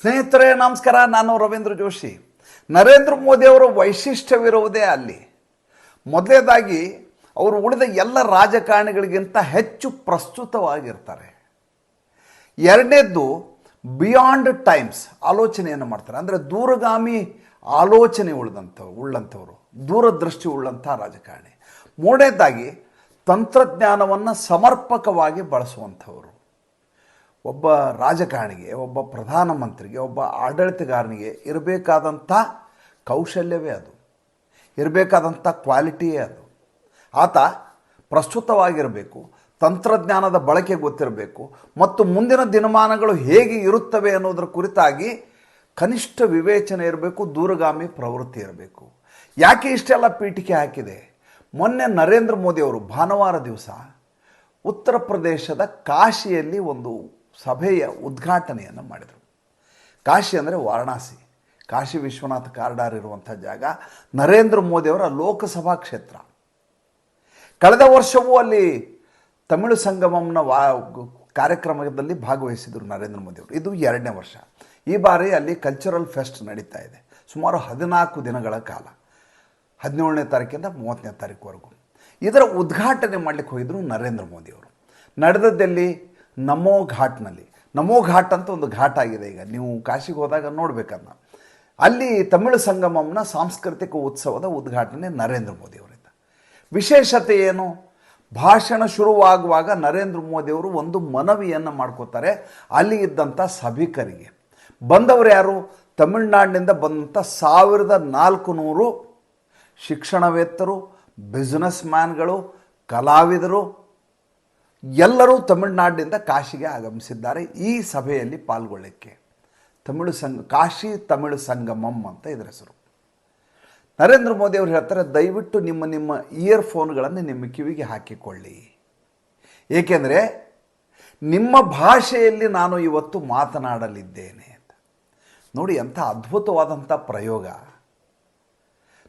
ಸ್ನೇಹಿತರೆ, ನಮಸ್ಕಾರ. ನಾನು ರವೀಂದ್ರ ಜೋಶಿ. ನರೇಂದ್ರ ಮೋದಿಯವರ ವೈಶಿಷ್ಟ್ಯವಿರುವುದೇ ಅಲ್ಲಿ. ಮೊದಲನೇದಾಗಿ ಅವರು ಉಳಿದ ಎಲ್ಲ ರಾಜಕಾರಣಿಗಳಿಗಿಂತ ಹೆಚ್ಚು ಪ್ರಸ್ತುತವಾಗಿರ್ತಾರೆ. ಎರಡನೇದ್ದು ಬಿಯಾಂಡ್ ಟೈಮ್ಸ್ ಆಲೋಚನೆಯನ್ನು ಮಾಡ್ತಾರೆ. ಅಂದರೆ ದೂರಗಾಮಿ ಆಲೋಚನೆ ಉಳಿದಂಥ, ಉಳ್ಳಂಥವರು, ದೂರದೃಷ್ಟಿ ಉಳ್ಳಂಥ ರಾಜಕಾರಣಿ. ಮೂರನೇದಾಗಿ, ತಂತ್ರಜ್ಞಾನವನ್ನು ಸಮರ್ಪಕವಾಗಿ ಬಳಸುವಂಥವರು. ಒಬ್ಬ ರಾಜಕಾರಣಿಗೆ, ಒಬ್ಬ ಪ್ರಧಾನಮಂತ್ರಿಗೆ, ಒಬ್ಬ ಆಡಳಿತಗಾರನಿಗೆ ಇರಬೇಕಾದಂಥ ಕೌಶಲ್ಯವೇ ಅದು. ಇರಬೇಕಾದಂಥ ಕ್ವಾಲಿಟಿಯೇ ಅದು. ಆತ ಪ್ರಸ್ತುತವಾಗಿರಬೇಕು, ತಂತ್ರಜ್ಞಾನದ ಬಳಕೆ ಗೊತ್ತಿರಬೇಕು, ಮತ್ತು ಮುಂದಿನ ದಿನಮಾನಗಳು ಹೇಗೆ ಇರುತ್ತವೆ ಅನ್ನೋದರ ಕುರಿತಾಗಿ ಕನಿಷ್ಠ ವಿವೇಚನೆ ಇರಬೇಕು, ದೂರಗಾಮಿ ಪ್ರವೃತ್ತಿ ಇರಬೇಕು. ಯಾಕೆ ಇಷ್ಟೆಲ್ಲ ಪೀಠಿಕೆ ಹಾಕಿದೆ? ಮೊನ್ನೆ ನರೇಂದ್ರ ಮೋದಿಯವರು ಭಾನುವಾರ ದಿವಸ ಉತ್ತರ ಪ್ರದೇಶದ ಕಾಶಿಯಲ್ಲಿ ಒಂದು ಸಭೆಯ ಉದ್ಘಾಟನೆಯನ್ನು ಮಾಡಿದರು. ಕಾಶಿ ಅಂದರೆ ವಾರಣಾಸಿ. ಕಾಶಿ ವಿಶ್ವನಾಥ್ ಕಾರ್ಡಾರ್ ಇರುವಂಥ ಜಾಗ ನರೇಂದ್ರ ಮೋದಿಯವರ ಲೋಕಸಭಾ ಕ್ಷೇತ್ರ. ಕಳೆದ ವರ್ಷವೂ ಅಲ್ಲಿ ತಮಿಳು ಸಂಗಮಂನ ವಾ ಕಾರ್ಯಕ್ರಮದಲ್ಲಿ ಭಾಗವಹಿಸಿದರು ನರೇಂದ್ರ ಮೋದಿಯವರು. ಇದು ಎರಡನೇ ವರ್ಷ. ಈ ಬಾರಿ ಅಲ್ಲಿ ಕಲ್ಚರಲ್ ಫೆಸ್ಟ್ ನಡೀತಾ ಇದೆ. ಸುಮಾರು ಹದಿನಾಲ್ಕು ದಿನಗಳ ಕಾಲ. ಹದಿನೇಳನೇ ತಾರೀಕಿಂದ ಮೂವತ್ತನೇ ತಾರೀಕುವರೆಗೂ ಇದರ ಉದ್ಘಾಟನೆ ಮಾಡಲಿಕ್ಕೆ ಹೋಗಿದ್ರು ನರೇಂದ್ರ ಮೋದಿಯವರು. ನಡೆದದ್ದಲ್ಲಿ? ನಮೋ ಘಾಟ್ನಲ್ಲಿ. ನಮೋ ಘಾಟ್ ಅಂತ ಒಂದು ಘಾಟ್ ಆಗಿದೆ ಈಗ. ನೀವು ಕಾಶಿಗೆ ಹೋದಾಗ ನೋಡ್ಬೇಕನ್ನ. ಅಲ್ಲಿ ತಮಿಳು ಸಂಗಮಂನ ಸಾಂಸ್ಕೃತಿಕ ಉತ್ಸವದ ಉದ್ಘಾಟನೆ ನರೇಂದ್ರ ಮೋದಿಯವರಿಂದ ವಿಶೇಷತೆ ಏನು? ಭಾಷಣ ಶುರುವಾಗುವಾಗ ನರೇಂದ್ರ ಮೋದಿಯವರು ಒಂದು ಮನವಿಯನ್ನು ಮಾಡ್ಕೋತಾರೆ. ಅಲ್ಲಿ ಇದ್ದಂಥ ಸಭಿಕರಿಗೆ. ಬಂದವರು ಯಾರು? ತಮಿಳುನಾಡಿನಿಂದ ಬಂದಂಥ ಸಾವಿರದ ನಾಲ್ಕು ನೂರು ಶಿಕ್ಷಣವೇತ್ತರು ಬಿಸ್ನೆಸ್ ಮ್ಯಾನ್ಗಳು ಕಲಾವಿದರು ಎಲ್ಲರೂ ತಮಿಳುನಾಡಿನಿಂದ ಕಾಶಿಗೆ ಆಗಮಿಸಿದ್ದಾರೆ. ಈ ಸಭೆಯಲ್ಲಿ ಪಾಲ್ಗೊಳ್ಳಲಿಕ್ಕೆ ತಮಿಳು ಸಂಘ, ಕಾಶಿ ತಮಿಳು ಸಂಗಮಂ ಅಂತ ಇದರ ಹೆಸರು. ನರೇಂದ್ರ ಮೋದಿ ಅವರು ಹೇಳ್ತಾರೆ, ದಯವಿಟ್ಟು ನಿಮ್ಮ ನಿಮ್ಮ ಇಯರ್ಫೋನ್ಗಳನ್ನು ನಿಮ್ಮ ಕಿವಿಗೆ ಹಾಕಿಕೊಳ್ಳಿ. ಏಕೆಂದರೆ ನಿಮ್ಮ ಭಾಷೆಯಲ್ಲಿ ನಾನು ಇವತ್ತು ಮಾತನಾಡಲಿದ್ದೇನೆ ಅಂತ. ನೋಡಿ, ಎಂಥ ಅದ್ಭುತವಾದಂಥ ಪ್ರಯೋಗ.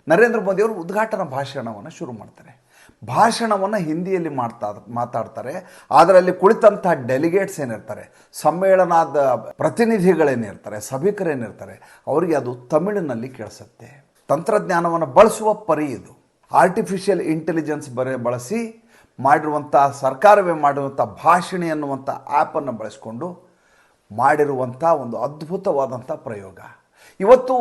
ನರೇಂದ್ರ ಮೋದಿಯವರು ಉದ್ಘಾಟನಾ ಭಾಷಣವನ್ನು ಶುರು ಮಾಡ್ತಾರೆ. ಭಾಷಣವನ್ನು ಹಿಂದಿಯಲ್ಲಿ ಮಾಡ್ತಾ, ಮಾತಾಡ್ತಾರೆ. ಅದರಲ್ಲಿ ಕುಳಿತಂಥ ಡೆಲಿಗೇಟ್ಸ್ ಏನಿರ್ತಾರೆ, ಸಮ್ಮೇಳನದ ಪ್ರತಿನಿಧಿಗಳೇನಿರ್ತಾರೆ ಸಭಿಕರೇನಿರ್ತಾರೆ ಅವರಿಗೆ ಅದು ತಮಿಳಿನಲ್ಲಿ ಕೇಳಿಸುತ್ತೆ. ತಂತ್ರಜ್ಞಾನವನ್ನು ಬಳಸುವ ಪರಿ ಇದು. ಆರ್ಟಿಫಿಷಿಯಲ್ ಇಂಟೆಲಿಜೆನ್ಸ್ ಬರೆ, ಬಳಸಿ ಮಾಡಿರುವಂಥ, ಸರ್ಕಾರವೇ ಮಾಡಿರುವಂಥ ಭಾಷಣಿ ಅನ್ನುವಂಥ ಆ್ಯಪನ್ನು ಬಳಸಿಕೊಂಡು ಮಾಡಿರುವಂಥ ಒಂದು ಅದ್ಭುತವಾದಂಥ ಪ್ರಯೋಗ. ಇವತ್ತು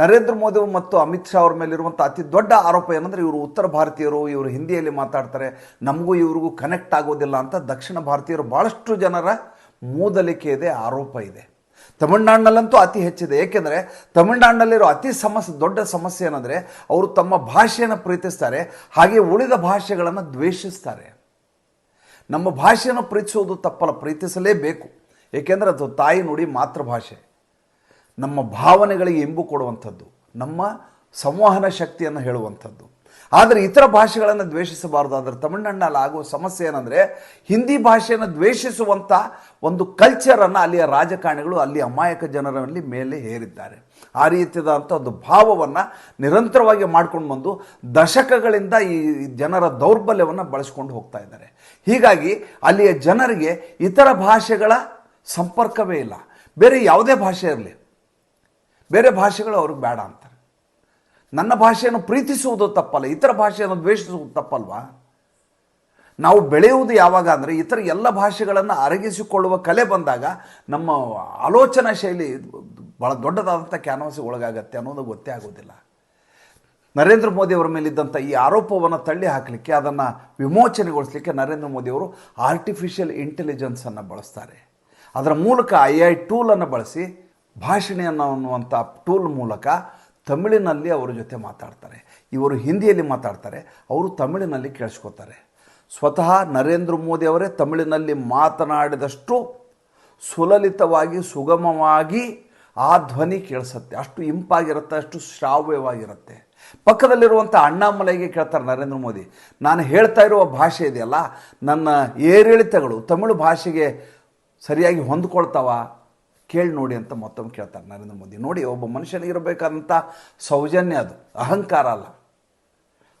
ನರೇಂದ್ರ ಮೋದಿ ಮತ್ತು ಅಮಿತ್ ಶಾ ಅವ್ರ ಮೇಲಿರುವಂಥ ಅತಿ ದೊಡ್ಡ ಆರೋಪ ಏನಂದರೆ ಇವರು ಉತ್ತರ ಭಾರತೀಯರು, ಇವರು ಹಿಂದಿಯಲ್ಲಿ ಮಾತಾಡ್ತಾರೆ, ನಮಗೂ ಇವ್ರಿಗೂ ಕನೆಕ್ಟ್ ಆಗೋದಿಲ್ಲ ಅಂತ ದಕ್ಷಿಣ ಭಾರತೀಯರು ಭಾಳಷ್ಟು ಜನರ ಮೂದಲಿಕೆ ಇದೆ, ಆರೋಪ ಇದೆ. ತಮಿಳ್ನಾಡಿನಲ್ಲಂತೂ ಅತಿ ಹೆಚ್ಚಿದೆ. ಏಕೆಂದರೆ ತಮಿಳ್ನಾಡಿನಲ್ಲಿರೋ ಅತಿ ಸಮಸ್ಯೆ ದೊಡ್ಡ ಸಮಸ್ಯೆ ಏನಂದರೆ ಅವರು ತಮ್ಮ ಭಾಷೆಯನ್ನು ಪ್ರೀತಿಸ್ತಾರೆ, ಹಾಗೆ ಉಳಿದ ಭಾಷೆಗಳನ್ನು ದ್ವೇಷಿಸ್ತಾರೆ. ನಮ್ಮ ಭಾಷೆಯನ್ನು ಪ್ರೀತಿಸೋದು ತಪ್ಪಲ್ಲ, ಪ್ರೀತಿಸಲೇಬೇಕು. ಏಕೆಂದರೆ ಅದು ತಾಯಿ ನುಡಿ ಮಾತೃಭಾಷೆ. ನಮ್ಮ ಭಾವನೆಗಳಿಗೆ ಎಂಬು ಕೊಡುವಂಥದ್ದು, ನಮ್ಮ ಸಂವಹನ ಶಕ್ತಿಯನ್ನು ಹೇಳುವಂಥದ್ದು. ಆದರೆ ಇತರ ಭಾಷೆಗಳನ್ನು ದ್ವೇಷಿಸಬಾರ್ದು. ಆದರೆ ತಮಿಳುನಾಡಿನಲ್ಲಿ ಆಗುವ ಸಮಸ್ಯೆ ಏನಂದರೆ, ಹಿಂದಿ ಭಾಷೆಯನ್ನು ದ್ವೇಷಿಸುವಂಥ ಒಂದು ಕಲ್ಚರನ್ನು ಅಲ್ಲಿಯ ರಾಜಕಾರಣಿಗಳು, ಅಲ್ಲಿ ಅಮಾಯಕ ಜನರಲ್ಲಿ ಮೇಲೆ ಹೇರಿದ್ದಾರೆ. ಆ ರೀತಿಯಾದಂಥ ಒಂದು ಭಾವವನ್ನು ನಿರಂತರವಾಗಿ ಮಾಡ್ಕೊಂಡು ಬಂದು ದಶಕಗಳಿಂದ ಈ ಜನರ ದೌರ್ಬಲ್ಯವನ್ನು ಬಳಸ್ಕೊಂಡು ಹೋಗ್ತಾ ಇದ್ದಾರೆ. ಹೀಗಾಗಿ ಅಲ್ಲಿಯ ಜನರಿಗೆ ಇತರ ಭಾಷೆಗಳ ಸಂಪರ್ಕವೇ ಇಲ್ಲ. ಬೇರೆ ಯಾವುದೇ ಭಾಷೆ ಇರಲಿ. ಬೇರೆ ಭಾಷೆಗಳು ಅವ್ರಿಗೆ ಬೇಡ ಅಂತಾರೆ. ನನ್ನ ಭಾಷೆಯನ್ನು ಪ್ರೀತಿಸುವುದು ತಪ್ಪಲ್ಲ, ಇತರ ಭಾಷೆಯನ್ನು ದ್ವೇಷಿಸುವುದು ತಪ್ಪಲ್ವಾ? ನಾವು ಬೆಳೆಯುವುದು ಯಾವಾಗ ಅಂದರೆ ಇತರ ಎಲ್ಲ ಭಾಷೆಗಳನ್ನು ಅರಗಿಸಿಕೊಳ್ಳುವ ಕಲೆ ಬಂದಾಗ ನಮ್ಮ ಆಲೋಚನಾ ಶೈಲಿ ಭಾಳ ದೊಡ್ಡದಾದಂಥ ಕ್ಯಾನ್ವಾಸಿಗೆ ಒಳಗಾಗತ್ತೆ ಅನ್ನೋದು ಗೊತ್ತೇ ಆಗೋದಿಲ್ಲ. ನರೇಂದ್ರ ಮೋದಿ ಅವರ ಮೇಲಿದ್ದಂಥ ಈ ಆರೋಪವನ್ನು ತಳ್ಳಿ ಹಾಕಲಿಕ್ಕೆ, ಅದನ್ನು ವಿಮೋಚನೆಗೊಳಿಸಲಿಕ್ಕೆ ನರೇಂದ್ರ ಮೋದಿಯವರು ಆರ್ಟಿಫಿಷಿಯಲ್ ಇಂಟೆಲಿಜೆನ್ಸನ್ನು ಬಳಸ್ತಾರೆ. ಅದರ ಮೂಲಕ ಐ ಐ ಟೂಲನ್ನು ಬಳಸಿ ಭಾಷಣೆ ಅನ್ನೋ ಅನ್ನುವಂಥ ಟೂಲ್ ಮೂಲಕ ತಮಿಳಿನಲ್ಲಿ ಅವರ ಜೊತೆ ಮಾತಾಡ್ತಾರೆ. ಇವರು ಹಿಂದಿಯಲ್ಲಿ ಮಾತಾಡ್ತಾರೆ. ಅವರು ತಮಿಳಿನಲ್ಲಿ ಕೇಳಿಸ್ಕೋತಾರೆ. ಸ್ವತಃ ನರೇಂದ್ರ ಮೋದಿ ಅವರೇ ತಮಿಳಿನಲ್ಲಿ ಮಾತನಾಡಿದಷ್ಟು ಸುಲಲಿತವಾಗಿ, ಸುಗಮವಾಗಿ ಆ ಧ್ವನಿ ಕೇಳಿಸುತ್ತೆ. ಅಷ್ಟು ಇಂಪಾಗಿರುತ್ತೆ, ಅಷ್ಟು ಶ್ರಾವ್ಯವಾಗಿರುತ್ತೆ. ಪಕ್ಕದಲ್ಲಿರುವಂಥ ಅಣ್ಣಾಮಲೈಗೆ ಕೇಳ್ತಾರೆ ನರೇಂದ್ರ ಮೋದಿ, ನಾನು ಹೇಳ್ತಾ ಇರುವ ಭಾಷೆ ಇದೆಯಲ್ಲ, ನನ್ನ ಏರಿಳಿತಗಳು ತಮಿಳು ಭಾಷೆಗೆ ಸರಿಯಾಗಿ ಹೊಂದ್ಕೊಳ್ತಾವ? ಕೇಳಿ ನೋಡಿ ಅಂತ ಮತ್ತೊಮ್ಮೆ ಕೇಳ್ತಾರೆ ನರೇಂದ್ರ ಮೋದಿ. ನೋಡಿ, ಒಬ್ಬ ಮನುಷ್ಯನಿಗಿರಬೇಕಾದಂಥ ಸೌಜನ್ಯ ಅದು, ಅಹಂಕಾರ ಅಲ್ಲ.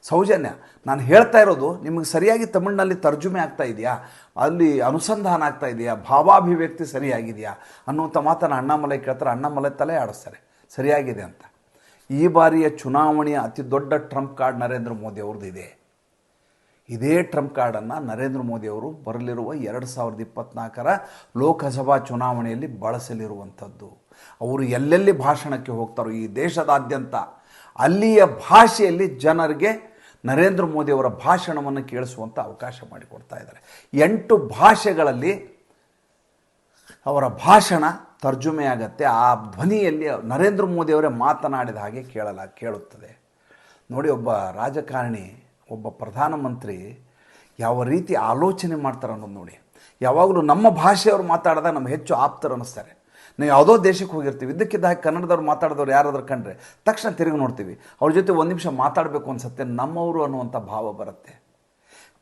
ಸೌಜನ್ಯ. ನಾನು ಹೇಳ್ತಾ ಇರೋದು, ನಿಮಗೆ ಸರಿಯಾಗಿ ತಮಿಳಿನಲ್ಲಿ ತರ್ಜುಮೆ ಆಗ್ತಾ ಇದೆಯಾ? ಅಲ್ಲಿ ಅನುಸಂಧಾನ ಆಗ್ತಾ ಇದೆಯಾ? ಭಾವಾಭಿವ್ಯಕ್ತಿ ಸರಿಯಾಗಿದೆಯಾ? ಅನ್ನುವಂಥ ಮಾತನ್ನು ಅಣ್ಣಾಮಲೈ ಕೇಳ್ತಾರೆ. ಅಣ್ಣಾಮಲೈ ತಲೆ ಆಡಿಸ್ತಾರೆ. ಸರಿಯಾಗಿದೆ ಅಂತ. ಈ ಬಾರಿಯ ಚುನಾವಣೆಯ ಅತಿ ದೊಡ್ಡ ಟ್ರಂಪ್ ಕಾರ್ಡ್ ನರೇಂದ್ರ ಮೋದಿ ಅವ್ರದ್ದು ಇದೆ. ಇದೇ ಟ್ರಂಪ್ ಕಾರ್ಡನ್ನು ನರೇಂದ್ರ ಮೋದಿಯವರು ಬರಲಿರುವ ಎರಡು ಸಾವಿರದ ಇಪ್ಪತ್ತ್ನಾಲ್ಕರ ಲೋಕಸಭಾ ಚುನಾವಣೆಯಲ್ಲಿ ಬಳಸಲಿರುವಂಥದ್ದು. ಅವರು ಎಲ್ಲೆಲ್ಲಿ ಭಾಷಣಕ್ಕೆ ಹೋಗ್ತಾರೋ ಈ ದೇಶದಾದ್ಯಂತ ಅಲ್ಲಿಯ ಭಾಷೆಯಲ್ಲಿ ಜನರಿಗೆ ನರೇಂದ್ರ ಮೋದಿಯವರ ಭಾಷಣವನ್ನು ಕೇಳಿಸುವಂಥ ಅವಕಾಶ ಮಾಡಿಕೊಡ್ತಾ ಇದ್ದಾರೆ. ಎಂಟು ಭಾಷೆಗಳಲ್ಲಿ ಅವರ ಭಾಷಣ ತರ್ಜುಮೆ ಆಗುತ್ತೆ. ಆ ಧ್ವನಿಯಲ್ಲಿ ನರೇಂದ್ರ ಮೋದಿಯವರೇ ಮಾತನಾಡಿದ ಹಾಗೆ ಕೇಳಲ, ಕೇಳುತ್ತದೆ. ನೋಡಿ, ಒಬ್ಬ ರಾಜಕಾರಣಿ ಒಬ್ಬ ಪ್ರಧಾನಮಂತ್ರಿ ಯಾವ ರೀತಿ ಆಲೋಚನೆ ಮಾಡ್ತಾರೆ ಅನ್ನೋದು ನೋಡಿ. ಯಾವಾಗಲೂ ನಮ್ಮ ಭಾಷೆಯವರು ಮಾತಾಡಿದಾಗ ನಮ್ಗೆ ಹೆಚ್ಚು ಆಪ್ತರು ಅನ್ನಿಸ್ತಾರೆ. ನಾವು ಯಾವುದೋ ದೇಶಕ್ಕೆ ಹೋಗಿರ್ತೀವಿ. ಇದಕ್ಕಿದ್ದ ಹಾಗೆ ಕನ್ನಡದವ್ರು ಮಾತಾಡಿದವ್ರು ಯಾರಾದರೂ ಕಂಡ್ರೆ ತಕ್ಷಣ ತಿರುಗಿ ನೋಡ್ತೀವಿ. ಅವ್ರ ಜೊತೆ ಒಂದು ನಿಮಿಷ ಮಾತಾಡಬೇಕು ಅನ್ಸುತ್ತೆ. ನಮ್ಮವರು ಅನ್ನುವಂಥ ಭಾವ ಬರುತ್ತೆ.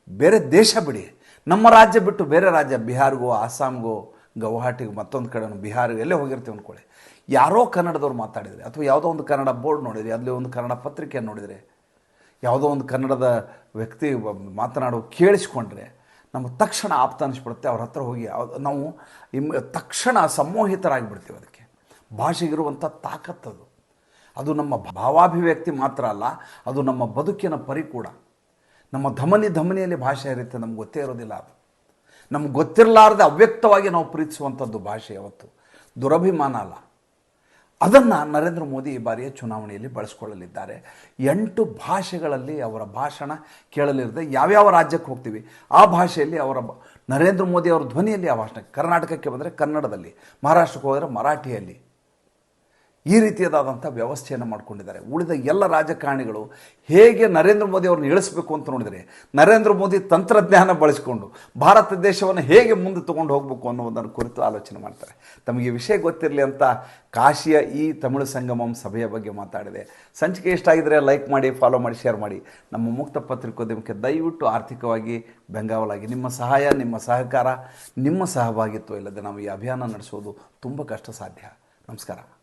ಬೇರೆ ದೇಶ ಬಿಡಿ. ನಮ್ಮ ರಾಜ್ಯ ಬಿಟ್ಟು ಬೇರೆ ರಾಜ್ಯ, ಬಿಹಾರ್ಗೋ, ಅಸ್ಸಾಂಗೋ, ಗೌಹಾಟಿಗೆ, ಮತ್ತೊಂದು ಕಡೆ ಬಿಹಾರಿಗೆ, ಎಲ್ಲೇ ಹೋಗಿರ್ತೀವಿ ಅಂದ್ಕೊಳ್ಳಿ ಯಾರೋ ಕನ್ನಡದವ್ರು ಮಾತಾಡಿದರೆ, ಅಥವಾ ಯಾವುದೋ ಒಂದು ಕನ್ನಡ ಬೋರ್ಡ್ ನೋಡಿದ್ರೆ, ಅಲ್ಲಿ ಒಂದು ಕನ್ನಡ ಪತ್ರಿಕೆ ನೋಡಿದರೆ ಯಾವುದೋ ಒಂದು ಕನ್ನಡದ ವ್ಯಕ್ತಿ ಮಾತನಾಡೋ ಕೇಳಿಸ್ಕೊಂಡ್ರೆ ನಮಗೆ ತಕ್ಷಣ ಆಪ್ತ ಅನಿಸ್ಬಿಡುತ್ತೆ, ಅವ್ರ ಹತ್ರ ಹೋಗಿ ನಾವು ಇಮ್ ತಕ್ಷಣ ಸಂಮೋಹಿತರಾಗಿಬಿಡ್ತೀವಿ ಅದಕ್ಕೆ. ಭಾಷೆಗಿರುವಂಥ ತಾಕತ್ತದು ಅದು. ನಮ್ಮ ಭಾವಾಭಿವ್ಯಕ್ತಿ ಮಾತ್ರ ಅಲ್ಲ, ಅದು ನಮ್ಮ ಬದುಕಿನ ಪರಿ ಕೂಡ. ನಮ್ಮ ಧಮನಿ ಧಮನಿಯಲ್ಲಿ ಭಾಷೆ ಇರುತ್ತೆ ನಮ್ಗೆ ಗೊತ್ತೇ ಇರೋದಿಲ್ಲ ಅದು. ನಮ್ಗೆ ಗೊತ್ತಿರಲಾರ್ದೆ ಅವ್ಯಕ್ತವಾಗಿ ನಾವು ಪ್ರೀತಿಸುವಂಥದ್ದು ಭಾಷೆ ಯಾವತ್ತು. ದುರಭಿಮಾನ ಅಲ್ಲ. ಅದನ್ನು ನರೇಂದ್ರ ಮೋದಿ ಈ ಬಾರಿಯ ಚುನಾವಣೆಯಲ್ಲಿ ಬಳಸ್ಕೊಳ್ಳಲಿದ್ದಾರೆ. ಎಂಟು ಭಾಷೆಗಳಲ್ಲಿ ಅವರ ಭಾಷಣ ಕೇಳಲಿರದೆ ಯಾವ್ಯಾವ ರಾಜ್ಯಕ್ಕೆ ಹೋಗ್ತೀವಿ? ಆ ಭಾಷೆಯಲ್ಲಿ ಅವರ ನರೇಂದ್ರ ಮೋದಿ ಅವರ ಧ್ವನಿಯಲ್ಲಿ ಆ ಭಾಷಣ, ಕರ್ನಾಟಕಕ್ಕೆ ಬಂದರೆ ಕನ್ನಡದಲ್ಲಿ, ಮಹಾರಾಷ್ಟ್ರಕ್ಕೆ ಹೋದರೆ ಮರಾಠಿಯಲ್ಲಿ. ಈ ರೀತಿಯಾದಂಥ ವ್ಯವಸ್ಥೆಯನ್ನು ಮಾಡಿಕೊಂಡಿದ್ದಾರೆ. ಉಳಿದ ಎಲ್ಲ ರಾಜಕಾರಣಿಗಳು ಹೇಗೆ ನರೇಂದ್ರ ಮೋದಿ ಅವ್ರನ್ನ ಇಳಿಸಬೇಕು ಅಂತ ನೋಡಿದರೆ, ನರೇಂದ್ರ ಮೋದಿ ತಂತ್ರಜ್ಞಾನ ಬಳಸಿಕೊಂಡು ಭಾರತ ದೇಶವನ್ನು ಹೇಗೆ ಮುಂದೆ ತೊಗೊಂಡು ಹೋಗಬೇಕು ಅನ್ನೋದನ್ನು ಕುರಿತು ಆಲೋಚನೆ ಮಾಡ್ತಾರೆ. ತಮಗೆ ವಿಷಯ ಗೊತ್ತಿರಲಿ ಅಂತ ಕಾಶಿಯ ಈ ತಮಿಳು ಸಂಗಮಂ ಸಭೆಯ ಬಗ್ಗೆ ಮಾತಾಡಿದೆ. ಸಂಚಿಕೆ ಇಷ್ಟ ಆಗಿದರೆ ಲೈಕ್ ಮಾಡಿ ಫಾಲೋ ಮಾಡಿ ಶೇರ್ ಮಾಡಿ. ನಮ್ಮ ಮುಕ್ತ ಪತ್ರಿಕೋದ್ಯಮಕ್ಕೆ ದಯವಿಟ್ಟು ಆರ್ಥಿಕವಾಗಿ ಬೆಂಗಾವಲಾಗಿ. ನಿಮ್ಮ ಸಹಾಯ, ನಿಮ್ಮ ಸಹಕಾರ, ನಿಮ್ಮ ಸಹಭಾಗಿತ್ವ ಇಲ್ಲದೆ ನಾವು ಈ ಅಭಿಯಾನ ನಡೆಸೋದು ತುಂಬ ಕಷ್ಟ ಸಾಧ್ಯ. ನಮಸ್ಕಾರ.